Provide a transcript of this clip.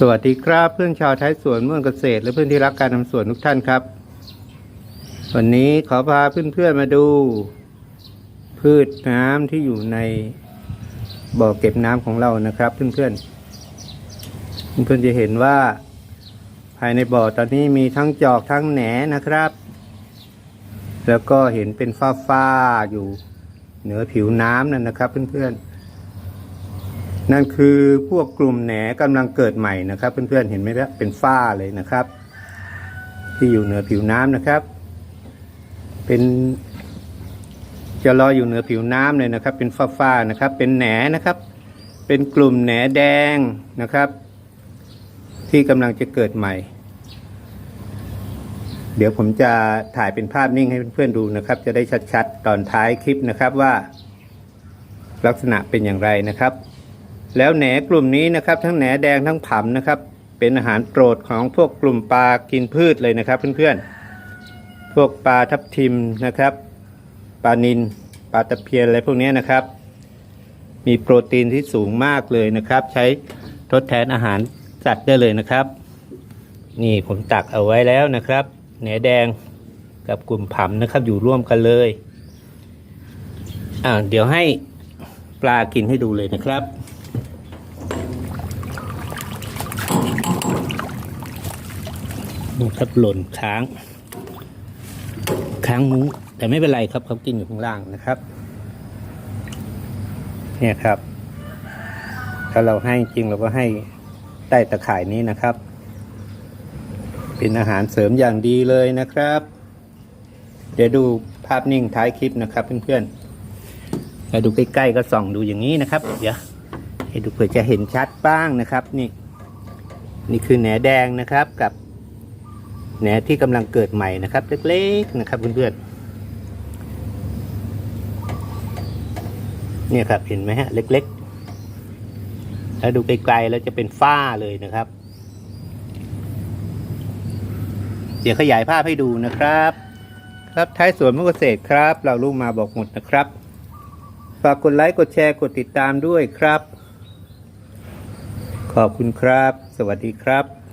สวัสดีครับเพื่อนชาวไทยสวนเมืองเกษตร และเพื่อนที่รักการทำสวนทุกท่านครับ วันนี้ขอพาเพื่อนๆมาดู พืชน้ำที่อยู่ในบ่อเก็บน้ำของเรานะครับ เพื่อนๆเพื่อนๆจะเห็นว่า ภายในบ่อตอนนี้มีทั้งจอกทั้งแหนนะครับ แล้วก็เห็นเป็นฟ้าๆอยู่เหนือผิวน้ำนั่นนะครับ เพื่อนๆ นั่นคือพวกกลุ่มแหนกำลังเกิดใหม่นะครับ เพื่อนๆเห็นไหมครับเป็นฝ้าเลยนะครับ ที่อยู่เหนือผิวน้ำนะครับ เป็น จะลอยอยู่เหนือผิวน้ำเลยนะครับ เป็นฝ้าๆนะครับ เป็นแหนนะครับ เป็นกลุ่มแหนแดงนะครับ ที่กำลังจะเกิดใหม่ เดี๋ยวผมจะถ่ายเป็นภาพนิ่งให้เพื่อนๆดูนะครับ จะได้ชัดๆตอนท้ายคลิปนะครับว่า ลักษณะเป็นอย่างไรนะครับ แล้วแหนกลุ่มนี้นะครับทั้งแหนแดงทั้งผำนะครับ เป็นอาหารโปรดของพวกกลุ่มปลากินพืชเลยนะครับ เพื่อนๆ พวกปลาทับทิมนะครับ ปลานินปลาตะเพียนอะไรพวกนี้นะครับ มีโปรตีนที่สูงมากเลยนะครับ ใช้ทดแทนอาหารสัตว์ได้เลยนะครับ นี่ผมตักเอาไว้แล้วนะครับแหนแดงกับกลุ่มผำนะครับ อยู่ร่วมกันเลยอ่าเดี๋ยวให้ปลากินให้ดูเลยนะครับ นี่ครับหล่นค้าง ค้างมุ้งแต่ไม่เป็นไรครับเขากินอยู่ข้างล่างนะครับ เนี่ยครับ ถ้าเราให้จริงเราก็ให้ใต้ตะข่ายนี้นะครับ เป็นอาหารเสริมอย่างดีเลยนะครับ เดี๋ยวดูภาพนิ่งท้ายคลิปนะครับเพื่อนๆถ้าดูใกล้ๆก็ส่องดูอย่างนี้นะครับ เดี๋ยวให้ดูเผื่อจะเห็นชัดบ้างนะครับ นี่ นี่คือแหนแดงนะครับกับ แหนที่กำลังเกิดใหม่นะครับ เล็กๆนะครับเพื่อนๆเนี่ยครับเห็นไหมฮะเล็กๆ แล้วดูไกลๆแล้วจะเป็นฝ้าเลยนะครับ เดี๋ยวขยายภาพให้ดูนะครับ ครับท้ายสวนมะเกษตรครับ เราลูกมาบอกหมดนะครับ ฝากกดไลค์กดแชร์กดติดตามด้วยครับ ขอบคุณครับ สวัสดีครับ